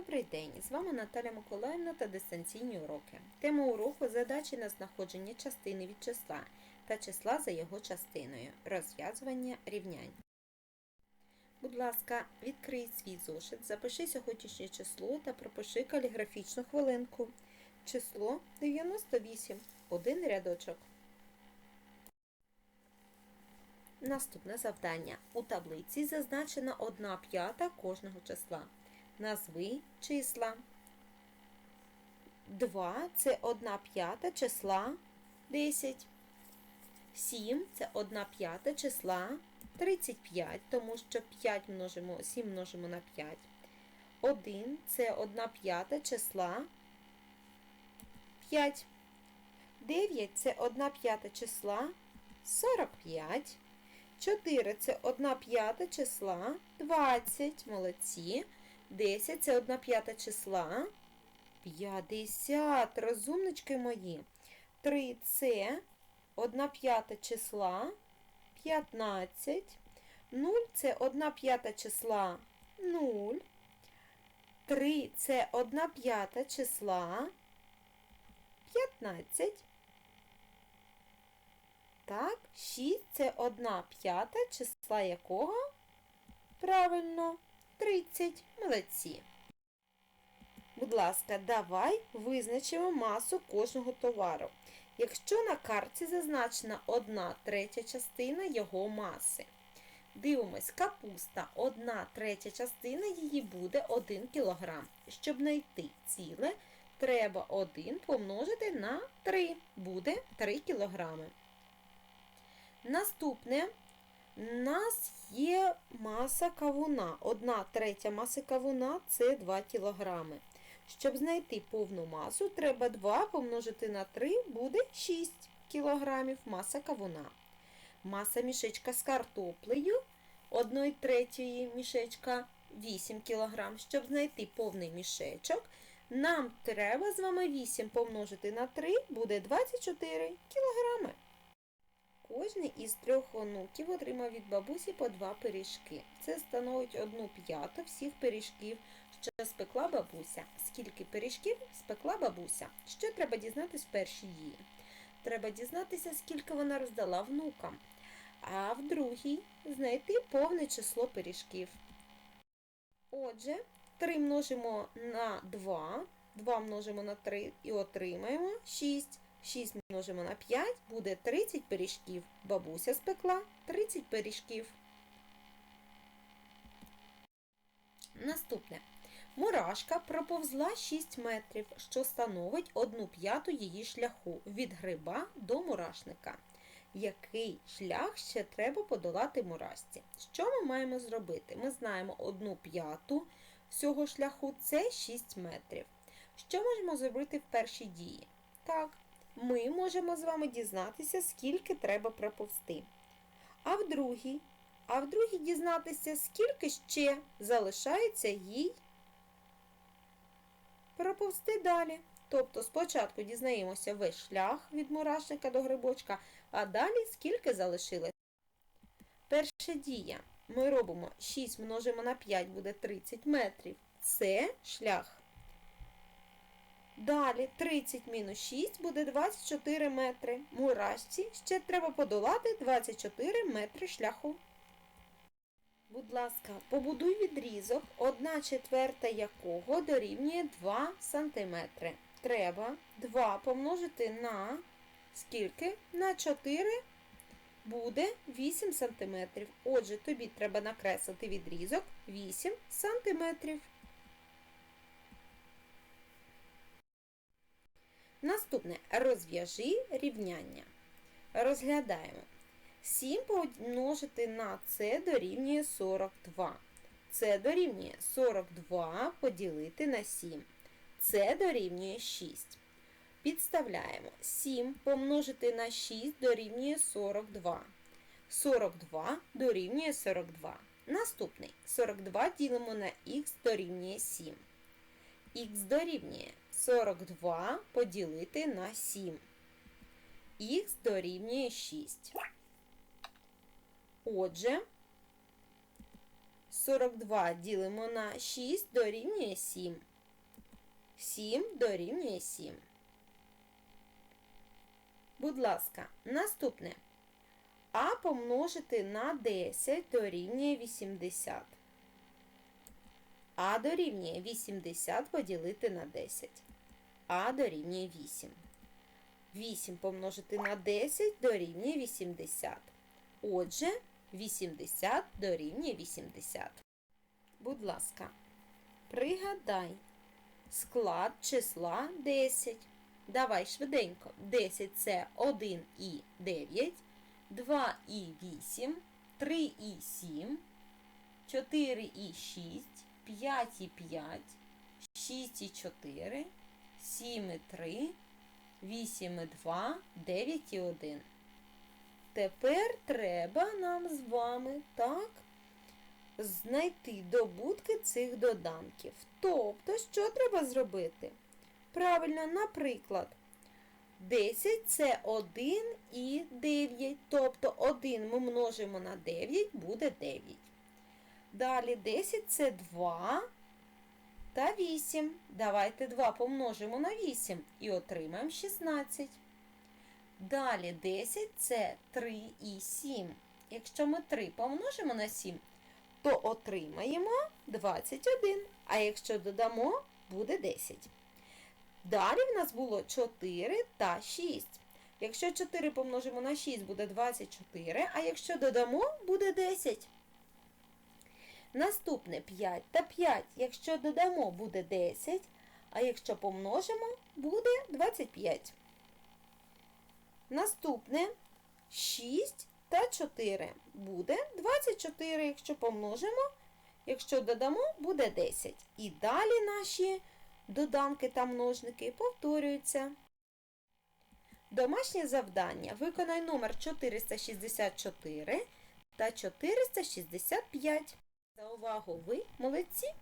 Добрий день! З вами Наталя Миколаївна та дистанційні уроки. Тема уроку задачі на знаходження частини від числа та числа за його частиною. Розв'язування рівнянь. Будь ласка, відкрий свій зошит, запиши сьогоднішнє число та пропиши каліграфічну хвилинку. Число 98. Один рядочок. Наступне завдання. У таблиці зазначена 1 п'ята кожного числа. Назви числа. 2 це 1 п'ята числа 10. 7 це 1 п'ята числа 35, тому що 5 множимо, 7 множимо на 5. 1 це 1 п'ята числа 5. 9 це 1 п'ята числа 45. 4 це 1 п'ята числа 20. Молодці. 10 це 1 п'ята числа 50. Розумнички мої. 3 це 1 п'ята числа 15. 0 це 1 п'ята числа 0. 3 це 1 п'ята числа 15. Так, 6 це 1 п'ята числа якого? Правильно, 30. Молодці. Будь ласка, давай визначимо масу кожного товару. Якщо на карті зазначена 1 третя частина його маси. Дивимось, капуста 1 третя частина її буде 1 кг. Щоб знайти ціле, треба 1 помножити на 3, буде 3 кг. Наступне у нас є маса кавуна. Одна третя маси кавуна це 2 кг. Щоб знайти повну масу, треба 2 помножити на 3 буде 6 кг маса кавуна. Маса мішечка з картоплею 1 третьої мішечка 8 кг. Щоб знайти повний мішечок, нам треба з вами 8 помножити на 3 буде 24 кг. Кожний із трьох онуків отримав від бабусі по два пиріжки. Це становить одну п'яту всіх пиріжків, що спекла бабуся. Скільки пиріжків спекла бабуся? Що треба дізнатись в першій дії? Треба дізнатися, скільки вона роздала внукам. А в другій знайти повне число пиріжків. Отже, 3 множимо на 2, 2 множимо на 3 і отримаємо 6. 6 множимо на 5 буде 30 пиріжків. Бабуся спекла 30 пиріжків. Наступне. Мурашка проповзла 6 метрів, що становить 1 п'яту її шляху від гриба до мурашника. Який шлях ще треба подолати мурашці? Що ми маємо зробити? Ми знаємо 1 п'яту всього шляху це 6 метрів. Що можемо зробити в першій дії? Так, ми можемо з вами дізнатися, скільки треба проповзти. А в другій, а в другій дізнатися, скільки ще залишається їй проповзти далі. Тобто спочатку дізнаємося весь шлях від мурашника до грибочка, а далі скільки залишилось. Перша дія. Ми робимо 6 множимо на 5 буде 30 метрів. Це шлях. Далі 30 мінус 6 буде 24 метри. Мурашці ще треба подолати 24 метри шляху. Будь ласка, побудуй відрізок, 1 четверта якого дорівнює 2 см. Треба 2 помножити на скільки? На 4 буде 8 см. Отже, тобі треба накреслити відрізок 8 см. Наступне розв'яжи рівняння. Розглядаємо. 7 помножити на С дорівнює 42. Це дорівнює 42 поділити на 7. Це дорівнює 6. Підставляємо 7 помножити на 6 дорівнює 42. 42 дорівнює 42. Наступний 42 ділимо на х дорівнює 7. Х дорівнює 42 поділити на 7. Х дорівнює 6. Отже, 42 ділимо на 6 дорівнює 7. 7 дорівнює 7. Будь ласка, наступне. А помножити на 10 дорівнює 80. А дорівнює 80 поділити на 10. А дорівнює 8. 8 помножити на 10 дорівнює 80. Отже, 80 дорівнює 80. Будь ласка, пригадай склад числа 10. Давай швиденько. 10 це 1 і 9, 2 і 8, 3 і 7, 4 і 6, 5 і 5, 6 і 4, 7 і 3, 8 2, 9 і 1. Тепер треба нам з вами так знайти добутки цих доданків. Тобто, що треба зробити? Правильно, наприклад, 10 це 1 і 9. Тобто 1 ми множимо на 9, буде 9. Далі 10 це 2 та 8. Давайте 2 помножимо на 8 і отримаємо 16. Далі 10 це 3 і 7. Якщо ми 3 помножимо на 7, то отримаємо 21. А якщо додамо, буде 10. Далі в нас було 4 та 6. Якщо 4 помножимо на 6, буде 24, а якщо додамо, буде 10. Наступне 5 та 5. Якщо додамо, буде 10, а якщо помножимо, буде 25. Наступне 6 та 4 буде 24, якщо помножимо, якщо додамо, буде 10. І далі наші доданки та множники повторюються. Домашнє завдання. Виконай номер 464 та 465. За увагу ви молодці!